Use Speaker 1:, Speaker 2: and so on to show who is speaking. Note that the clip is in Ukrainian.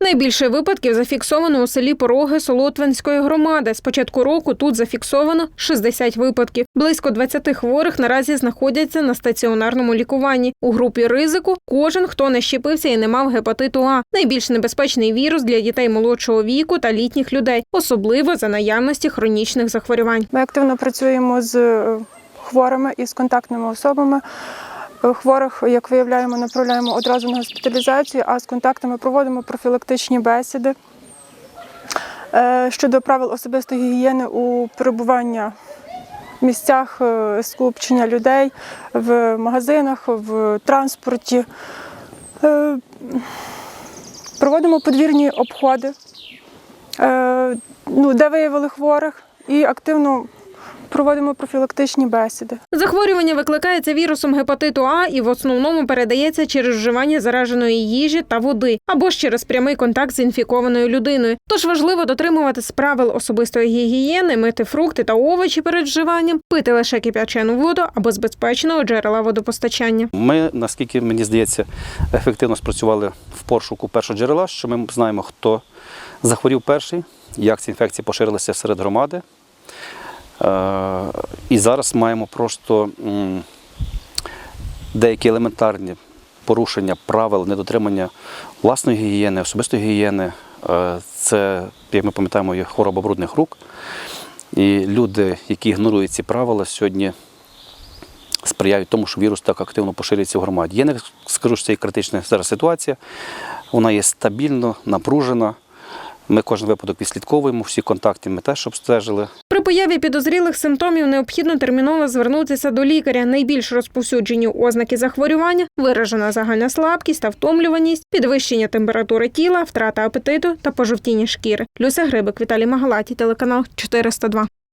Speaker 1: Найбільше випадків зафіксовано у селі Пороги Солотвинської громади. З початку року тут зафіксовано 60 випадків. Близько 20 хворих наразі знаходяться на стаціонарному лікуванні. У групі ризику кожен, хто не щепився і не мав гепатиту А. Найбільш небезпечний вірус для дітей молодшого віку та літніх людей, особливо за наявності хронічних захворювань.
Speaker 2: Ми активно працюємо з е, хворими і з контактними особами. Е, Хворих, як виявляємо, направляємо одразу на госпіталізацію, а з контактами проводимо профілактичні бесіди Е, щодо правил особистої гігієни у перебування в місцях е, скупчення людей, в магазинах, в транспорті. Проводимо подвірні обходи, ну, де виявили хворих, і активно проводимо профілактичні бесіди.
Speaker 1: Захворювання викликається вірусом гепатиту А і в основному передається через вживання зараженої їжі та води або ж через прямий контакт з інфікованою людиною. Тож важливо дотримуватись правил особистої гігієни, мити фрукти та овочі перед вживанням, пити лише кип'ячену воду або з безпечного джерела водопостачання.
Speaker 3: Ми, наскільки мені здається, ефективно спрацювали в пошуку першого джерела, що ми знаємо, хто захворів перший, як ці інфекції поширилися серед громади. Е, І зараз маємо просто деякі елементарні порушення правил недотримання власної гігієни, особистої гігієни. Е, Це, як ми пам'ятаємо, є хвороба брудних рук. І люди, які ігнорують ці правила, сьогодні сприяють тому, що вірус так активно поширюється в громаді. Я не скажу, що це є критична зараз ситуація. Вона є стабільно, напружена. Ми кожен випадок відслідковуємо, всі контакти ми теж обстежили.
Speaker 1: Появі підозрілих симптомів необхідно терміново звернутися до лікаря. Найбільш розповсюджені ознаки захворювання виражена загальна слабкість та втомлюваність, підвищення температури тіла, втрата апетиту та пожовтіння шкіри. Люся Грибик, Віталій Магалаті, телеканал 402.